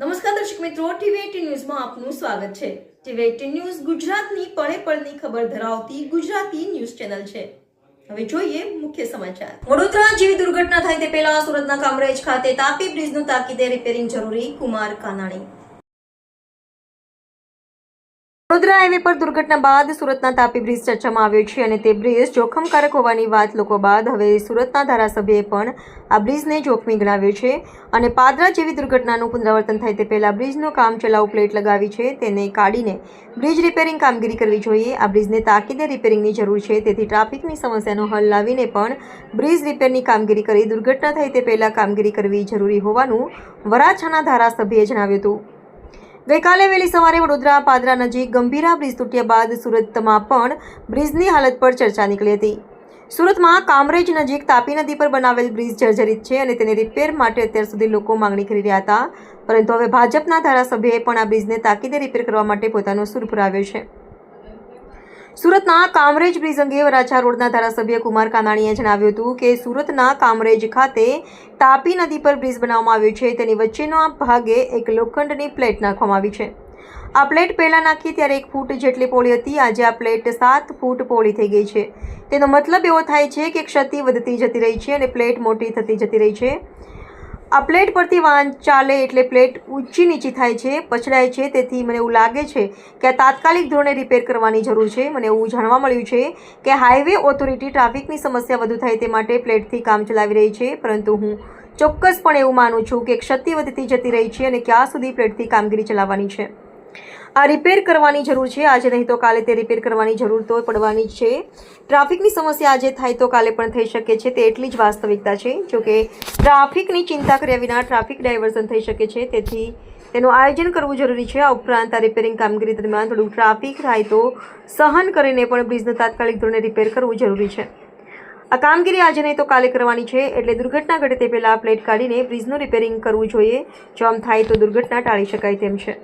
નમસ્કાર દર્શક મિત્રો ટીવી ન્યૂઝમાં આપનું સ્વાગત છે. ટીવી એટીન ન્યૂઝ ગુજરાતની પળે પળની ખબર ધરાવતી ગુજરાતી ન્યૂઝ ચેનલ છે. હવે જોઈએ મુખ્ય સમાચાર. વડોદરા જેવી દુર્ઘટના થાય તે પહેલા સુરતના કામરેજ ખાતે તાપી બ્રિજનું તાકીદે રિપેરિંગ જરૂરી કુમાર કાનાણી. વડોદરા હાઈવે પર દુર્ઘટના બાદ સુરતના તાપી બ્રિજ ચર્ચામાં આવ્યો છે અને તે બ્રિજ જોખમકારક હોવાની વાત લોકો બાદ હવે સુરતના ધારાસભ્યએ પણ આ બ્રિજને જોખમી ગણાવ્યો છે. અને પાદરા જેવી દુર્ઘટનાનું પુનરાવર્તન થાય તે પહેલાં બ્રિજનું કામ ચલાઉ પ્લેટ લગાવી છે. તેને કાઢીને બ્રિજ રિપેરિંગ કામગીરી કરવી જોઈએ. આ બ્રિજને તાકીદે રિપેરિંગની જરૂર છે. તેથી ટ્રાફિકની સમસ્યાનો હલ લાવીને પણ બ્રિજ રિપેરની કામગીરી કરી દુર્ઘટના થઈ તે પહેલાં કામગીરી કરવી જરૂરી હોવાનું વરાછાના ધારાસભ્યએ જણાવ્યું હતું. ગઈકાલે વહેલી સવારે વડોદરા પાદરા નજીક ગંભીરા બ્રિજ તૂટ્યા બાદ સુરતમાં પણ બ્રિજની હાલત પર ચર્ચા નીકળી હતી. સુરતમાં કામરેજ નજીક તાપી નદી પર બનાવેલ બ્રિજ જર્જરિત છે અને તેને રિપેર માટે અત્યાર સુધી લોકો માંગણી કરી રહ્યા હતા. પરંતુ હવે ભાજપના ધારાસભ્યએ પણ આ બ્રિજને તાકીદે રિપેર કરવા માટે પોતાનો સૂર પુરાવ્યો છે. સુરતના કામરેજ બ્રિજ અંગે વરાછા રોડના ધારાસભ્ય કુમાર કાનાણીએ જણાવ્યું હતું કે સુરતના કામરેજ ખાતે તાપી નદી પર બ્રિજ બનાવવામાં આવ્યો છે. તેની વચ્ચેનો ભાગે એક લોખંડની પ્લેટ નાખવામાં આવી છે. આ પ્લેટ પહેલાં નાખી ત્યારે એક ફૂટ જેટલી પોળી હતી. આજે આ પ્લેટ સાત ફૂટ પોળી થઈ ગઈ છે. તેનો મતલબ એવો થાય છે કે ક્ષતિ વધતી જતી રહી છે અને પ્લેટ મોટી થતી જતી રહી છે. આ પ્લેટ પરથી વાહન ચાલે એટલે પ્લેટ ઊંચી નીચી થાય છે, પછડાય છે, તેથી મને એવું લાગે છે કે આ તાત્કાલિક ધોરણે રિપેર કરવાની જરૂર છે. મને એવું જાણવા મળ્યું છે કે હાઈવે ઓથોરિટી ટ્રાફિકની સમસ્યા વધુ થાય તે માટે પ્લેટથી કામ ચલાવી રહી છે, પરંતુ હું ચોક્કસપણે એવું માનું છું કે ક્ષતિ વધતી જતી રહી છે અને ક્યાં સુધી પ્લેટથી કામગીરી ચલાવવાની છે. આ રિપેર કરવાની જરૂર છે. આજે નહીં તો કાલે તે રિપેર કરવાની જરૂર તો પડવાની છે. ટ્રાફિકની સમસ્યા આજે થાય તો કાલે પણ થઈ શકે છે તે એટલી જ વાસ્તવિકતા છે. જોકે ટ્રાફિકની ચિંતા કર્યા વિના ટ્રાફિક ડાયવર્ઝન થઈ શકે છે. તેથી તેનું આયોજન કરવું જરૂરી છે. આ ઉપરાંત આ રિપેરિંગ કામગીરી દરમિયાન થોડું ટ્રાફિક થાય તો સહન કરીને પણ બ્રિજને તાત્કાલિક ધોરણે રિપેર કરવું જરૂરી છે. આ કામગીરી આજે નહીં તો કાલે કરવાની છે. એટલે દુર્ઘટના ઘટે તે પહેલાં પ્લેટ કાઢીને બ્રિજનું રિપેરિંગ કરવું જોઈએ. જો આમ થાય તો દુર્ઘટના ટાળી શકાય તેમ છે.